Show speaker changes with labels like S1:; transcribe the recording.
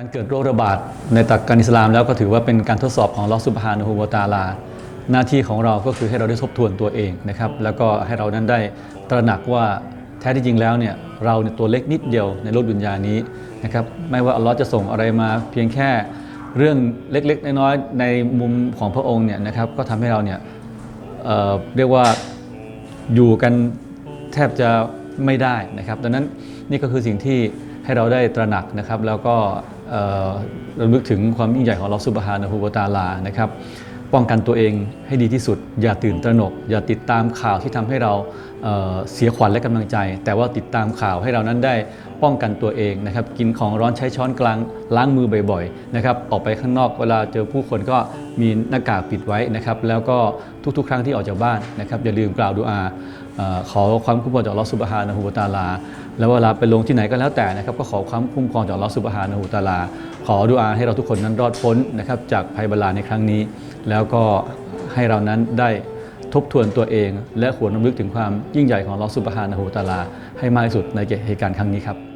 S1: การเกิดโรคระบาดในตักการอิสลามแล้วก็ถือว่าเป็นการทดสอบของลอสุบฮานะฮูวตาลา หน้าที่ของเราก็คือให้เราได้ทบทวนตัวเองนะครับ แล้วก็ให้เรานั้นได้ตระหนักว่าแท้ที่จริงแล้วเนี่ยเราเนี่ยตัวเล็กนิดเดียวในโลกดุนยานี้นะครับไม่ว่าอัลลอฮ์จะส่งอะไรมาเพียงแค่เรื่องเล็กๆน้อยๆในมุมของพระองค์เนี่ยนะครับก็ทำให้เราเนี่ยเเรียกว่าอยู่กันแทบจะไม่ได้นะครับดังนั้นนี่ก็คือสิ่งที่ ให้เราได้ตระหนักนะครับ แล้วก็ระลึกถึงความยิ่งใหญ่ของเราสุบฮานะฮูวตาลานะครับ ป้องกันตัวเองให้ดีที่สุด อย่าตื่นตระหนก อย่าติดตามข่าวที่ทำให้เราเเสียขวัญและกำลังใจ แต่ว่าติดตามข่าวให้เรานั้นได้ป้องกันตัวเองนะครับกินของร้อนใช้ช้อนกลางล้างมือบ่อยๆนะครับออกไปข้างนอกเวลาเจอผู้คนก็มีหน้ากากปิดไว้นะครับแล้วก็ทุกๆ ครั้งที่ออกจากบ้านนะครับอย่าลืมกล่าวดุอาอขอความคุ้มครองจากลอสุบฮานะฮูวะตาลา แล้วเวลาไปลงที่ไหนก็แล้วแต่นะครับก็ขอความคุ้มครองจากลอสุบฮานะฮูวะตาลา ขอดุอาให้เราทุกคนนั้นรอดพ้นนะครับจากภัยบาลาในครั้งนี้ แล้วก็ให้เรานั้นได้ทบทวนตัวเอง และหวนรำลึกถึงความยิ่งใหญ่ของอัลอสุบฮานะฮูตาลา ให้มากที่สุดในเหตุการณ์ครั้งนี้ครับ